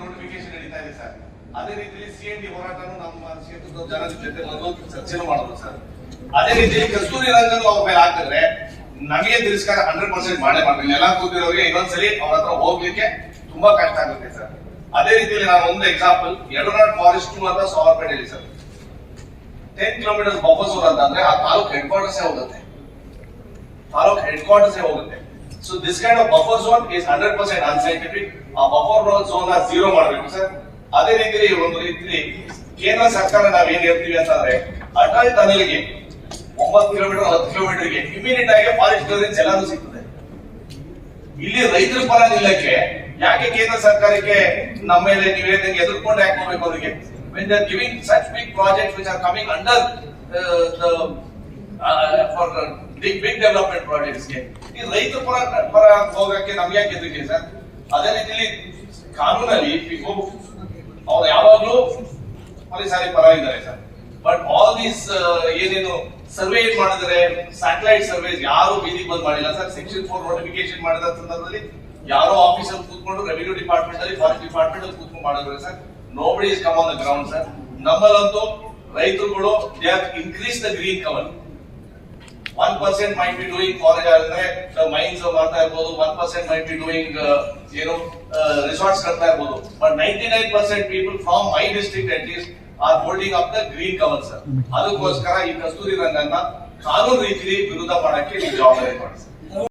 Notification sir. ಅದೇ ರೀತಿಯಲ್ಲಿ C N ನಮ್ಮ ಕ್ಷೇತ್ರದ ಜನರ ಜೊತೆ ಬಂದು ಚರ್ಚೆನೂ ಮಾಡೋದು ಸರ್. ಅದೇ ರೀತಿ ಕಸ್ತೂರಿ ರಂಗನ್ ಮೇಲೆ ಹಾಕಿದ್ರೆ ನಮಗೆ ತಿರಸ್ಕಾರ ಹಂಡ್ರೆಡ್ ಪರ್ಸೆಂಟ್ ಮಾಡೇ ಮಾಡ್ತೀನಿ ಎಲ್ಲ ಕೂತಿರೋರಿಗೆ ಇನ್ನೊಂದ್ಸಲಿ ಅವ್ರ ಹತ್ರ ಹೋಗ್ಲಿಕ್ಕೆ ತುಂಬಾ ಕಷ್ಟ ಆಗುತ್ತೆ ಸರ್. ಅದೇ ರೀತಿಯಲ್ಲಿ ನಾನು ಒಂದು ಎಕ್ಸಾಂಪಲ್ ಯಡನಾಡ್ ಫಾರೆಸ್ಟ್ ಅಂತ ಸಾವರ್ಪೇಟೆಯಲ್ಲಿ ಸರ್. ಟೆನ್ ಕಿಲೋಮೀಟರ್ ಬಫರ್ ಅಂತ ಅಂದ್ರೆ ಆ ತಾಲೂಕ್ ಹೆಡ್ ಕ್ವಾರ್ಟರ್ಸೇ ಹೋಗುತ್ತೆ. ತಾಲೂಕ್ ಹೆಡ್ ಕ್ವಾರ್ಟರ್ಸೇ ಹೋಗುತ್ತೆ. So this kind of buffer zone is hundred percent unscientific ಆ ಬಫರ್ ಝೋನ್ ಜೀರೋ ಮಾಡಬೇಕು ಸರ್ ಅದೇ ರೀತಿ ಒಂದು ರೀತಿ ಕೇಂದ್ರ ಸರ್ಕಾರ ನಾವ್ ಏನ್ ಹೇಳ್ತೀವಿ ಅಂತಂದ್ರೆ ಅಟಲ್ ಟನಲ್ಗೆ ಒಂಬತ್ತು ಕಿಲೋಮೀಟರ್ ಹತ್ತು ಕಿಲೋಮೀಟರ್ಗೆ ಇಮಿಡಿಯೇಟ್ ಆಗಿ ಫಾರೆಸ್ಟ್ ಕ್ಲಿಯರೆನ್ಸ್ ಎಲ್ಲಾನು ಸಿಗ್ತದೆ. ಇಲ್ಲಿ ರೈತರ ಪರ ನಿಲ್ಲಕ್ಕೆ ಯಾಕೆ ಕೇಂದ್ರ ಸರ್ಕಾರಕ್ಕೆ ನಮ್ಮ ಮೇಲೆ ನೀವು ಎದುರ್ಕೊಂಡು ಯಾಕೆ ಹೋಗ್ಬೇಕು ಅವರಿಗೆ? When they giving such big project which are coming under for big big development ಪ್ರಾಜೆಕ್ಟ್ಸ್ಗೆ ಈ ರೈತ ಪರ ಪರ ಹೋಗಕ್ಕೆ ನಮ್ಗೆ ಯಾಕೆ ಎದುರಿಗೆ ಸರ್ ಅದೇ ರೀತಿಲಿ ಕಾನೂನಲ್ಲಿ ಅವ್ರು ಯಾವಾಗ್ಲೂ ಪೊಲೀಸರಿ ಪರ ಇದ್ದಾರೆ ಸರ್ ಬಟ್ ಆಲ್ ದೀಸ್ ಏನೇನು ಸರ್ವೆ ಏನ್ ಮಾಡಿದ್ರೆ ಸ್ಯಾಟಲೈಟ್ ಸರ್ವೇಸ್ ಯಾರು ಬೀದಿಗೆ ಬಂದ್ ಮಾಡಿಲ್ಲ ಸರ್ ಸೆಕ್ಷನ್ ಫೋರ್ ನೋಟಿಫಿಕೇಶನ್ ಮಾಡಿದ ಸಂದರ್ಭದಲ್ಲಿ ಯಾರೋ ಆಫೀಸರ್ ಕೂತ್ಕೊಂಡು ರೆವಿನ್ಯೂ ಡಿಪಾರ್ಟ್ಮೆಂಟ್ ಅಲ್ಲಿ ಫಾರೆಸ್ಟ್ ಡಿಪಾರ್ಟ್ಮೆಂಟ್ ಅಲ್ಲಿ ಕೂತ್ಕೊಂಡು ಮಾಡಿದ್ರೆ sir nobody is come on the ground sir ನಮ್ಮಲ್ಲಂತೂ ರೈತರುಗಳು they uh increase the green cover one percent might be doing college ಅಂದ್ರೆ ಮೈನ್ಸ್ ಮಾಡ್ತಾ ಇರ್ಬೋದು one percent might be doing ಏನು ರಿಸಾರ್ಟ್ಸ್ ಕಟ್ತಾ ಇರ್ಬೋದು. But ninety nine percent people from my district at least are holding up the green cover sir ಅದಕ್ಕೋಸ್ಕರ ಈ ಕಸ್ತೂರಿ ರಂಗನ್ನ ಕಾನೂನು ರೀತಿಯಲ್ಲಿ ವಿರುದ್ಧ ಮಾಡಕ್ಕೆ ಜವಾಬ್ದಾರಿ ಮಾಡಿ